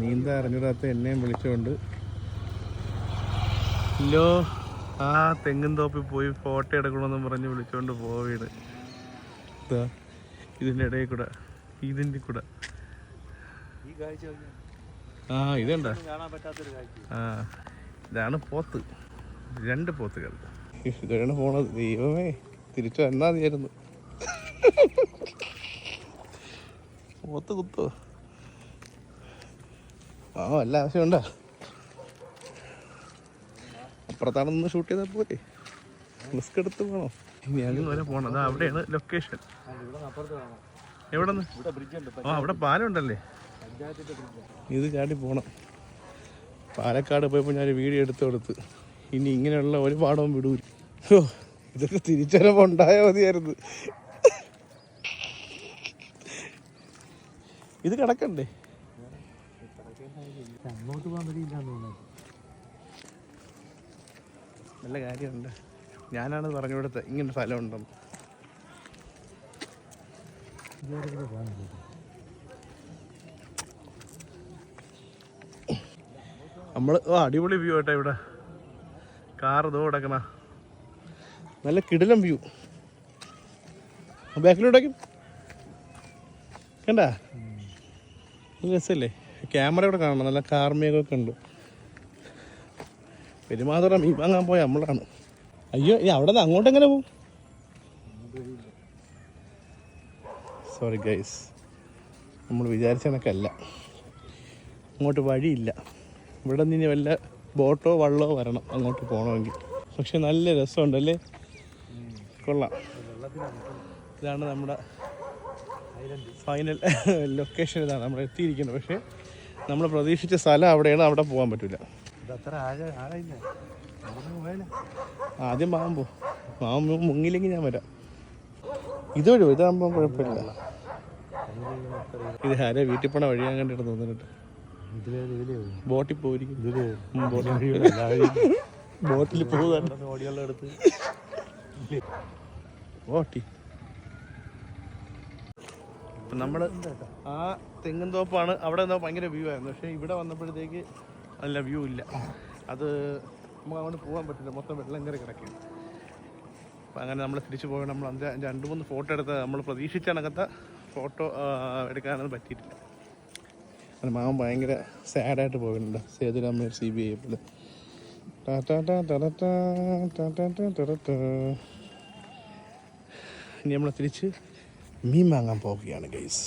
നീന്താ അറിഞ്ഞിടാത്ത എന്നെയും വിളിച്ചുകൊണ്ട് ഇല്ലോ ആ തെങ്ങും തോപ്പിൽ പോയി ഫോട്ടോ എടുക്കണമെന്ന് പറഞ്ഞ് വിളിച്ചുകൊണ്ട് പോവുകയാണ് ഇതാ ഇതിന്റെ ഇടയിൽ കൂടെ ഇതിന്റെ കൂടെ. ആ ഇതുണ്ട? ആ ഇതാണ് പോത്ത്. രണ്ട് പോത്തുകൾ. ഇതാണ് പോണത്. ദൈവമേ തിരിച്ചു വന്നാ മതിയായിരുന്നു. പോത്ത് കുത്തോ? ആ വല്ല ആവശ്യമുണ്ടോ അപ്പുറത്താണെന്ന് ഷൂട്ട് ചെയ്താൽ പോരെ. റിസ്ക് എടുത്ത് പോണോ. വരെ പോണം. അതാ അവിടെയാണ് ലൊക്കേഷൻ എവിടെ ആ അവിടെ പാലം ഉണ്ടല്ലേ ഇത് ചാടി പോണം. പാലക്കാട് പോയപ്പോൾ ഞാൻ വീഡിയോ എടുത്ത് കൊടുത്ത്. ഇനി ഇങ്ങനെയുള്ള ഒരു പാടവും വിടൂല. ഓ ഇതൊക്കെ തിരിച്ചറിവ് ഉണ്ടായാൽ മതിയായിരുന്നു. ഇത് കിടക്കണ്ടേ? അങ്ങോട്ട് പോകാൻ നല്ല കാര്യമുണ്ട്. ഞാനാണ് പറഞ്ഞു കൊടുത്തത് ഇങ്ങനെ സ്ഥലം ഉണ്ടെന്ന് നമ്മൾ ഓ അടിപൊളി വ്യൂ ആട്ടെ ഇവിടെ. കാർ ഇതോ കിടക്കണ. നല്ല കിടിലം വ്യൂ ബാക്കിലോട്ടേക്കും. കണ്ട? രസമല്ലേ ക്യാമറ ഇവിടെ കാണണം നല്ല കാർമേഘമൊക്കെ ഉണ്ട് പെരുമാതുറ മീൻ വാങ്ങാൻ പോയ നമ്മളാണ്. അയ്യോ ഈ അവിടെ നിന്ന് അങ്ങോട്ട് എങ്ങനെ പോകും? സോറി ഗൈസ് നമ്മൾ വിചാരിച്ച കണക്കല്ല അങ്ങോട്ട് വഴിയില്ല. ഇവിടെ നിന്ന് വല്ല ബോട്ടോ വള്ളോ വരണം. അങ്ങോട്ട് പോകണമെങ്കിൽ പക്ഷെ നല്ല രസമുണ്ടല്ലേ? കൊള്ളാം. ഇതാണ് നമ്മുടെ ഫൈനൽ ലൊക്കേഷൻ ഇതാണ്. നമ്മൾ എത്തിയിരിക്കുന്നത്. പക്ഷേ നമ്മൾ പ്രതീക്ഷിച്ച സ്ഥലം അവിടെയാണ് അവിടെ പോകാൻ പറ്റില്ല ആദ്യം മാമ്പോ മാമ്പോ മുങ്ങില്ലെങ്കിൽ ഞാൻ വരാം. ഇതുവഴി ഇതാകുമ്പോൾ കുഴപ്പമില്ല. ഇത് ആരെ വീട്ടിൽ പോണ വഴിയാൻ കണ്ടിട്ട് തോന്നിട്ട് ബോട്ടിൽ പോയിരിക്കും. ബോട്ടിൽ. അടുത്ത്. ബോട്ടി അപ്പം നമ്മൾ ആ തെങ്ങും തോപ്പാണ് അവിടെ നിന്നാൽ ഭയങ്കര വ്യൂ ആയിരുന്നു പക്ഷേ ഇവിടെ വന്നപ്പോഴത്തേക്ക് നല്ല വ്യൂ ഇല്ല അത് നമുക്ക് അങ്ങോട്ട് പോകാൻ പറ്റില്ല മൊത്തം വെള്ളം കയറി കിടക്കുകയാണ് അപ്പം അങ്ങനെ നമ്മൾ തിരിച്ചു പോയി നമ്മൾ അഞ്ച് രണ്ട് മൂന്ന് ഫോട്ടോ എടുത്ത് നമ്മൾ പ്രതീക്ഷിച്ചണക്കത്ത ഫോട്ടോ എടുക്കാനൊന്നും പറ്റിയിട്ടില്ല അങ്ങനെ മാമൻ ഭയങ്കര സാഡായിട്ട് പോകുന്നുണ്ട് സേതുരാമ സി ബി ഐ എപ്പിൽ ഇനി നമ്മൾ തിരിച്ച് മീൻ പോവുകയാണ് ഗൈസ്